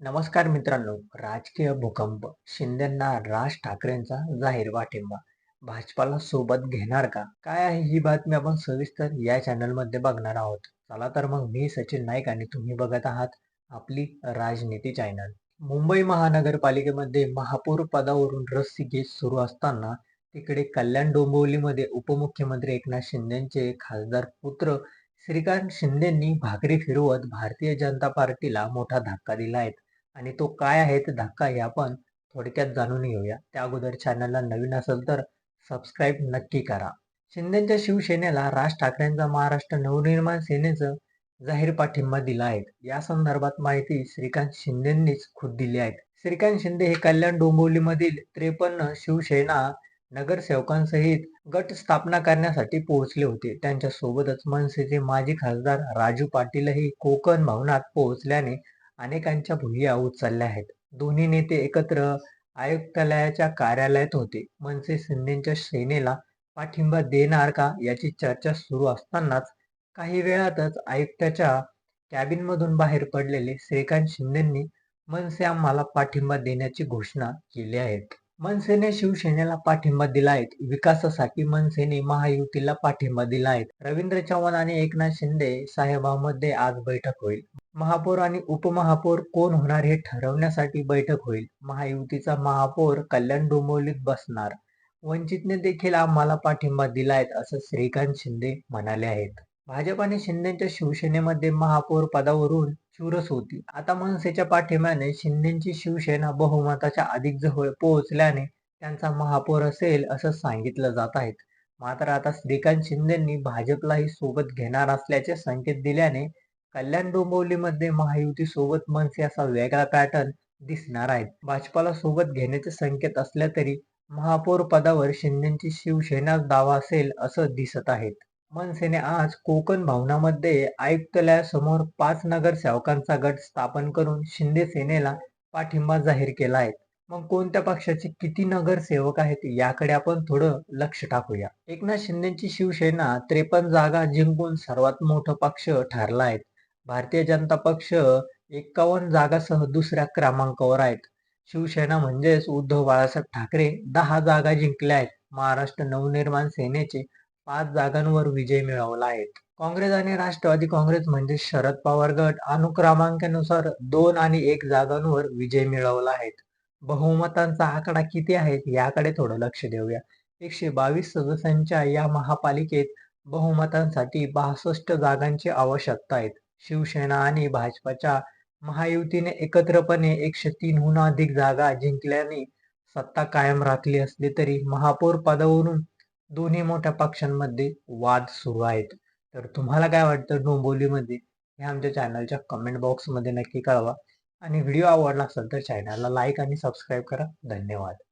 नमस्कार मित्रांनो राजकीय भूकंप शिंदेंना राज ठाकरेंचा जाहीर पाठिंबा. भाजपाला सोबत घेणार का? काय आहे ही बातमी आपण सविस्तर या चॅनलमध्ये बघणार आहोत. चला तर मग मी सचिन नाईक आणि तुम्ही बघत आहात आपली राजनीती चॅनल मुंबई महानगरपालिकेमध्ये महापौर पदावरून रस्सीखेच सुरू असताना तिकडे कल्याण डोंबिवलीमध्ये उपमुख्यमंत्री एकनाथ शिंदेचे खासदार पुत्र श्रीकांत शिंदेंनी भाकरी फिरवत भारतीय जनता पार्टीला मोठा धक्का दिला आहे. आणि तो काय आहे ते धक्का हे आपण थोडक्यात जाणून घेऊया. त्या अगोदर चॅनलला नवीन असेल तर सबस्क्राईब नक्की करा. शिंदेच्या शिवसेनेला राज ठाकरेंचा महाराष्ट्र नवनिर्माण सेनेचं जाहीर पाठिंबा दिला आहे. या संदर्भात माहिती श्रीकांत शिंदेंनीच खुद दिली आहे. श्रीकांत शिंदे हे कल्याण डोंबिवलीमधील त्रेपन्न शिवसेना नगरसेवकांसहित गट स्थापना करण्यासाठी पोहोचले होते. त्यांच्या सोबतच मनसेचे माजी खासदार राजू पाटीलही कोकण भवनात पोहोचल्याने अनेकांच्या भुय्या उचलल्या आहेत. दोन्ही नेते एकत्र आयुक्तालयाच्या कार्यालयात होते. मनसे शिंदेच्या सेनेला पाठिंबा देणार का याची चर्चा सुरू असतानाच काही वेळातच आयुक्ताच्या कॅबिनमधून बाहेर पडलेले श्रीकांत शिंदेंनी मनसे आम्हाला पाठिंबा देण्याची घोषणा केली आहे मनसेने शिवसेनेला पाठिंबा दिला आहे. विकासासाठी मनसेने महायुतीला पाठिंबा दिला आहे. रवींद्र चव्हाण आणि एकनाथ शिंदे साहेबांमध्ये आज बैठक होईल. महापौर आणि उपमहापौर कोण होणार हे ठरवण्यासाठी बैठक होईल. महायुतीचा महापौर कल्याण डोंबिवलीत बसणार. वंचितने देखील आम्हाला पाठिंबा दिलाय असं श्रीकांत शिंदे म्हणाले आहेत. भाजप आणि शिंदेच्या शिवसेनेमध्ये महापौर पदावरून चुरस होती. आता मनसेच्या पाठिंब्याने शिंदेची शिवसेना बहुमताच्या अधिक जवळ पोहोचल्याने त्यांचा महापौर असेल असं सांगितलं जात आहेत. मात्र आता श्रीकांत शिंदेंनी भाजपलाही सोबत घेणार असल्याचे संकेत दिल्याने कल्याण डोंबिवलीमध्ये महायुती सोबत मनसे असा वेगळा पॅटर्न दिसणार आहे. भाजपाला सोबत घेण्याचे संकेत असल्या तरी महापौर पदावर शिंदेची शिवसेनाच दावा असेल असं दिसत आहेत मनसेने आज कोकण भवनामध्ये आयुक्तालयासमोर पाच नगरसेवकांचा गट स्थापन करून शिंदे सेनेला पाठिंबा जाहीर केला आहे. मग कोणत्या पक्षाचे किती नगरसेवक आहेत याकडे आपण थोडं लक्ष टाकूया. एकनाथ शिंदेची शिवसेना त्रेपन्न जागा जिंकून सर्वात मोठा पक्ष ठरला आहे. भारतीय जनता पक्ष एक्कावन्न जागासह दुसऱ्या क्रमांकावर आहेत. शिवसेना म्हणजेच उद्धव बाळासाहेब ठाकरे दहा जागा जिंकल्या आहेत. महाराष्ट्र नवनिर्माण सेनेचे पाच जागांवर विजय मिळवला आहे. काँग्रेस आणि राष्ट्रवादी काँग्रेस म्हणजे शरद पवार गट अनुक्रमांकानुसार दोन आणि एक जागांवर विजय मिळवला आहे. बहुमतांचा आकडा किती आहे याकडे थोडं लक्ष देऊया. एकशे बावीस सदस्यांच्या या महापालिकेत बहुमतांसाठी बासष्ट जागांची आवश्यकता आहे. शिवसेना आणि भाजपच्या महायुतीने एकत्रपणे एकशे तीनहून अधिक जागा जिंकल्याने सत्ता कायम राखली असली तरी महापौर पदावरून दोन्ही मोठ्या पक्षांमध्ये वाद सुरू आहेत. तर तुम्हाला काय वाटतं डोंबोलीमध्ये हे आमच्या चॅनलच्या कमेंट बॉक्समध्ये नक्की कळवा. आणि व्हिडिओ आवडला असेल तर चॅनलला लाईक आणि सबस्क्राईब करा. धन्यवाद.